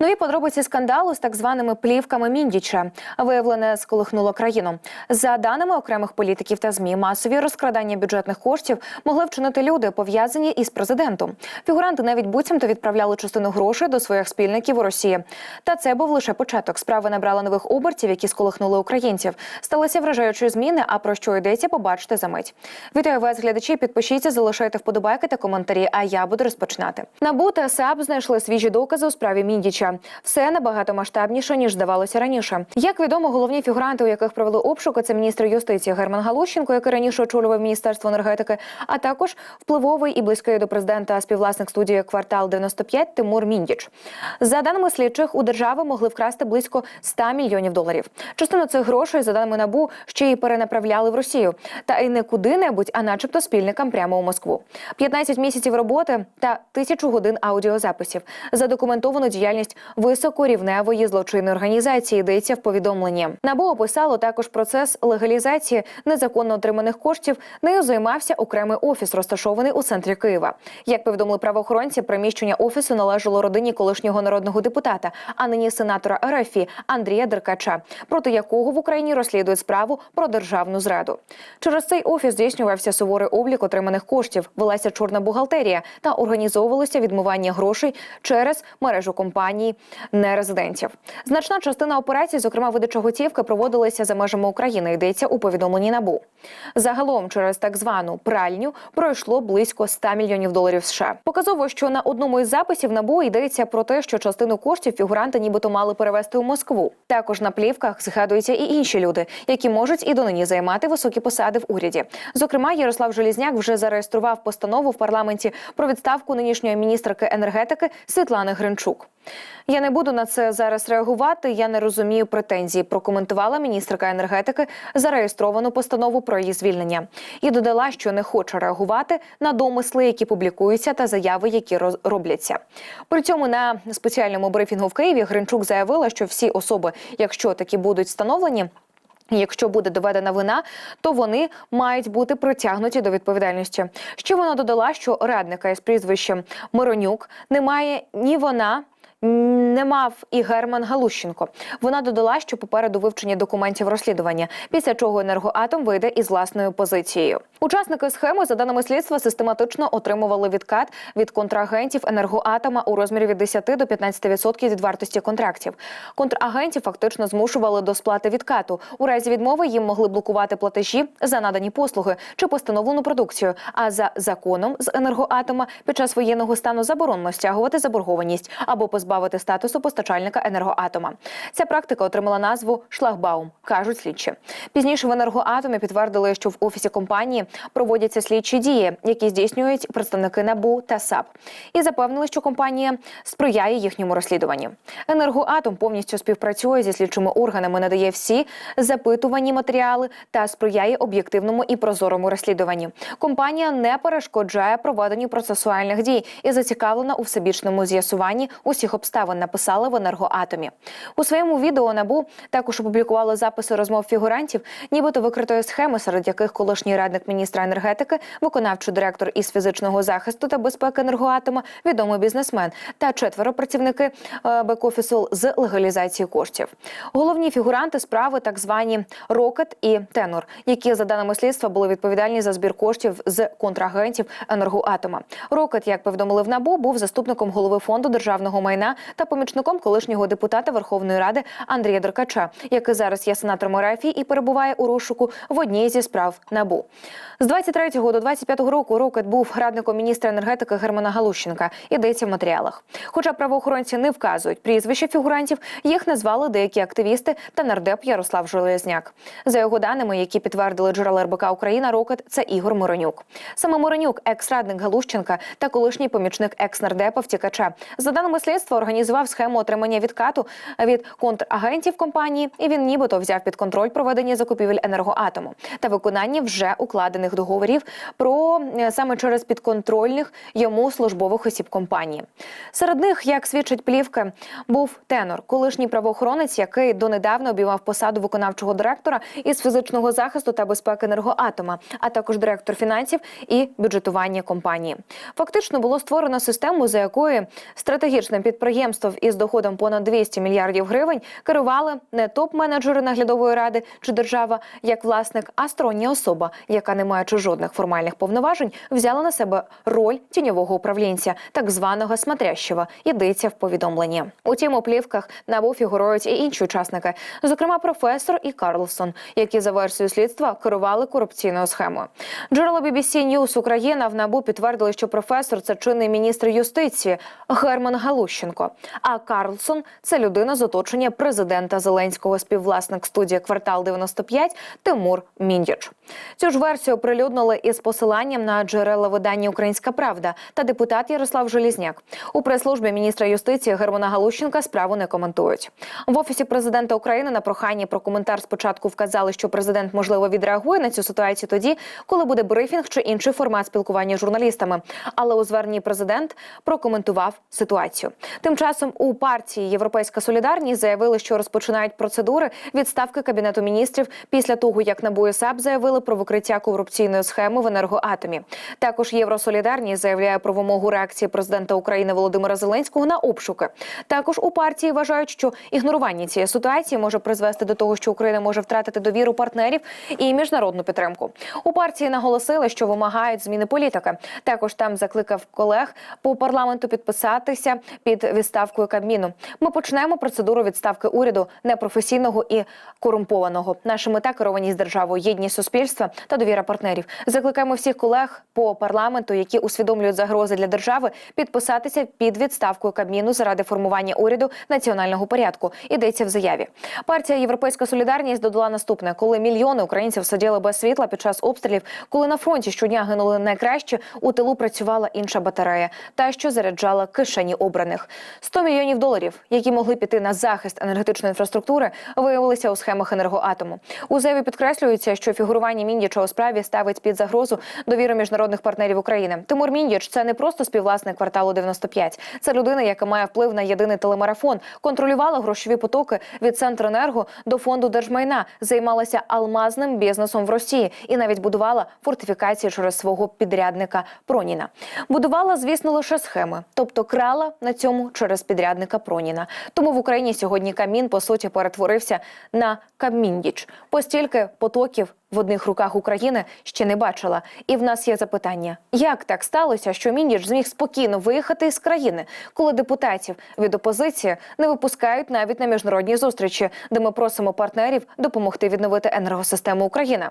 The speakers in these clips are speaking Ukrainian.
Нові подробиці скандалу з так званими плівками Міндіча виявлене сколихнуло країну. За даними окремих політиків та змі, масові розкрадання бюджетних коштів могли вчинити люди, пов'язані із президентом. Фігуранти навіть буцімто відправляли частину грошей до своїх спільників у Росії. Та це був лише початок. Справа набрала нових обертів, які сколихнули українців. Сталися вражаючі зміни. А про що йдеться, побачите за мить. Вітаю вас, глядачі. Підпишіться, залишайте вподобайки та коментарі. А я буду розпочинати. НАБУ та САП знайшли свіжі докази у справі Міндіча. Все набагато масштабніше ніж здавалося раніше. Як відомо, головні фігуранти, у яких провели обшуки, це міністр юстиції Герман Галущенко, який раніше очолював міністерство енергетики, а також впливовий і близький до президента співвласник студії квартал 95 Тимур Міндіч. За даними слідчих, у держави могли вкрасти близько 100 мільйонів доларів. Частину цих грошей, за даними набу, ще й перенаправляли в Росію, та й не куди-небудь, а начебто спільникам прямо у Москву. 15 місяців роботи та тисячу годин аудіозаписів. Задокументовану діяльність високорівневої злочинної організації йдеться в повідомленні. Набу описало також процес легалізації незаконно отриманих коштів. Нею займався окремий офіс, розташований у центрі Києва. Як повідомили правоохоронці, приміщення офісу належало родині колишнього народного депутата, а нині сенатора РФ Андрія Деркача, проти якого в Україні розслідують справу про державну зраду. Через цей офіс здійснювався суворий облік отриманих коштів, велася чорна бухгалтерія та організовувалося відмивання грошей через мережу компаній нерезидентів. Значна частина операцій, зокрема видача готівки, проводилася за межами України. Йдеться у повідомленні НАБУ. Загалом через так звану пральню пройшло близько 100 мільйонів доларів США. Показово, що на одному із записів НАБУ йдеться про те, що частину коштів фігуранти нібито мали перевести у Москву. Також на плівках згадуються і інші люди, які можуть і донині займати високі посади в уряді. Зокрема, Ярослав Желізняк вже зареєстрував постанову в парламенті про відставку нинішньої міністерки енергетики Світлани Гринчук. Я не буду на це зараз реагувати. Я не розумію претензій. Прокоментувала міністерка енергетики зареєстровану постанову про її звільнення і додала, що не хоче реагувати на домисли, які публікуються, та заяви, які робляться. При цьому на спеціальному брифінгу в Києві Гринчук заявила, що всі особи, якщо такі будуть встановлені. Якщо буде доведена вина, то вони мають бути притягнуті до відповідальності. Ще вона додала, що радника із прізвищем Миронюк немає ні вона. Не мав і Герман Галущенко. Вона додала, що попереду вивчення документів розслідування, після чого енергоатом вийде із власною позицією. Учасники схеми, за даними слідства, систематично отримували відкат від контрагентів енергоатома у розмірі від 10 до 15% від вартості контрактів. Контрагентів фактично змушували до сплати відкату. У разі відмови їм могли блокувати платежі за надані послуги чи постановлену продукцію. А за законом з енергоатома під час воєнного стану заборонено стягувати заборгованість або позбавити статусу постачальника енергоатома. Ця практика отримала назву шлагбаум, кажуть слідчі. Пізніше в енергоатомі підтвердили, що в офісі компанії проводяться слідчі дії, які здійснюють представники НАБУ та САП, і запевнили, що компанія сприяє їхньому розслідуванню. Енергоатом повністю співпрацює зі слідчими органами, надає всі запитувані матеріали та сприяє об'єктивному і прозорому розслідуванню. Компанія не перешкоджає проведенню процесуальних дій і зацікавлена у всебічному з'ясуванні усіх обставин. Написали в енергоатомі. У своєму відео набу також опублікували записи розмов фігурантів, нібито викритої схеми, серед яких колишній радник міністра енергетики, виконавчий директор із фізичного захисту та безпеки енергоатома, відомий бізнесмен та четверо працівники е, бек-офісу з легалізації коштів. Головні фігуранти справи так звані Рокет і Тенор, які за даними слідства були відповідальні за збір коштів з контрагентів енергоатома. Рокет, як повідомили в НАБУ, був заступником голови фонду державного майна та помічником колишнього депутата Верховної Ради Андрія Деркача, який зараз є сенатором РФ і перебуває у розшуку в одній зі справ НАБУ. З 23 до 25 року Рокет був радником міністра енергетики Германа Галущенка. Йдеться в матеріалах. Хоча правоохоронці не вказують прізвища фігурантів, їх назвали деякі активісти та нардеп Ярослав Железняк. За його даними, які підтвердили джерела РБК Україна, Рокет це Ігор Миронюк. Саме Миронюк, екс-радник Галущенка та колишній помічник екс-нардепа втікача. За даними слідства, організував схему отримання відкату від контрагентів компанії, і він нібито взяв під контроль проведення закупівель енергоатому та виконання вже укладених підпільних договорів про е, саме через підконтрольних йому службових осіб компанії. Серед них, як свідчать плівки, був тенор, колишній правоохоронець, який донедавна обіймав посаду виконавчого директора із фізичного захисту та безпеки енергоатома, а також директор фінансів і бюджетування компанії. Фактично було створено систему, за якою стратегічним підприємством із доходом понад 200 мільярдів гривень керували не топ-менеджери наглядової ради чи держава як власник, а стороння особа, яка не маючи жодних формальних повноважень, взяла на себе роль тіньового управлінця, так званого смотрящого, йдеться в повідомленні. Утім, у плівках набу фігурують і інші учасники, зокрема професор і Карлсон, які за версією слідства керували корупційною схемою. Джерело BBC News Україна в набу підтвердили, що професор це чинний міністр юстиції Герман Галущенко. А Карлсон це людина з оточення президента Зеленського, співвласник студії Квартал 95 Тимур Міндіч. Цю ж версію оприлюднили із посиланням на джерела видання Українська Правда та депутат Ярослав Желізняк. У прес-службі міністра юстиції Германа Галущенка справу не коментують. В офісі президента України на прохання про коментар спочатку вказали, що президент можливо відреагує на цю ситуацію тоді, коли буде брифінг чи інший формат спілкування з журналістами. Але у зверненні президент прокоментував ситуацію. Тим часом у партії Європейська Солідарність заявили, що розпочинають процедури відставки кабінету міністрів після того, як НАБУ і САП заявили про викриття корупційної схеми в енергоатомі. Також Євросолідарність заявляє про вимогу реакції президента України Володимира Зеленського на обшуки. Також у партії вважають, що ігнорування цієї ситуації може призвести до того, що Україна може втратити довіру партнерів і міжнародну підтримку. У партії наголосили, що вимагають зміни політики. Також там закликав колег по парламенту підписатися під відставкою Кабміну. Ми почнемо процедуру відставки уряду непрофесійного і корумпованого. Наша мета керованість державою, єдність суспільства та довіра партнерів. Закликаємо всіх колег по парламенту, які усвідомлюють загрози для держави, підписатися під відставкою Кабміну заради формування уряду національного порядку. Йдеться в заяві. Партія Європейська Солідарність додала наступне: коли мільйони українців сиділи без світла під час обстрілів, коли на фронті щодня гинули найкраще, у тилу працювала інша батарея, та що заряджала кишені обраних. 100 мільйонів доларів, які могли піти на захист енергетичної інфраструктури, виявилися у схемах енергоатому. У заяві підкреслюється, що фігурування Міндіча у справі ставить під загрозу довіру міжнародних партнерів України. Тимур Міндіч це не просто співвласник кварталу 95. Це людина, яка має вплив на єдиний телемарафон, контролювала грошові потоки від Центренерго до фонду держмайна, займалася алмазним бізнесом в Росії і навіть будувала фортифікації через свого підрядника Проніна. Будувала, звісно, лише схеми, тобто крала на цьому через підрядника Проніна. Тому в Україні сьогодні камін по суті перетворився на Каміндіч. Постільки потоків в одних руках України ще не бачила. І в нас є запитання: як так сталося, що Міндіч зміг спокійно виїхати з країни, коли депутатів від опозиції не випускають навіть на міжнародні зустрічі, де ми просимо партнерів допомогти відновити енергосистему України?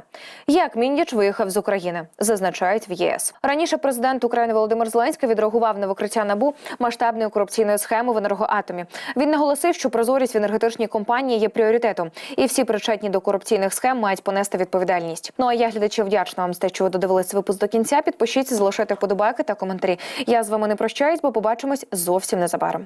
Як Міндіч виїхав з України, зазначають в ЄС. Раніше президент України Володимир Зеленський відреагував на викриття набу масштабної корупційної схеми в енергоатомі. Він наголосив, що прозорість в енергетичній компанії є пріоритетом, і всі причетні до корупційних схем мають понести відповідальність. Ну а я глядачі вдячна вам за те, що ви додивилися випуск до кінця. Підпишіться, залишайте вподобайки та коментарі. Я з вами не прощаюсь, бо побачимось зовсім незабаром.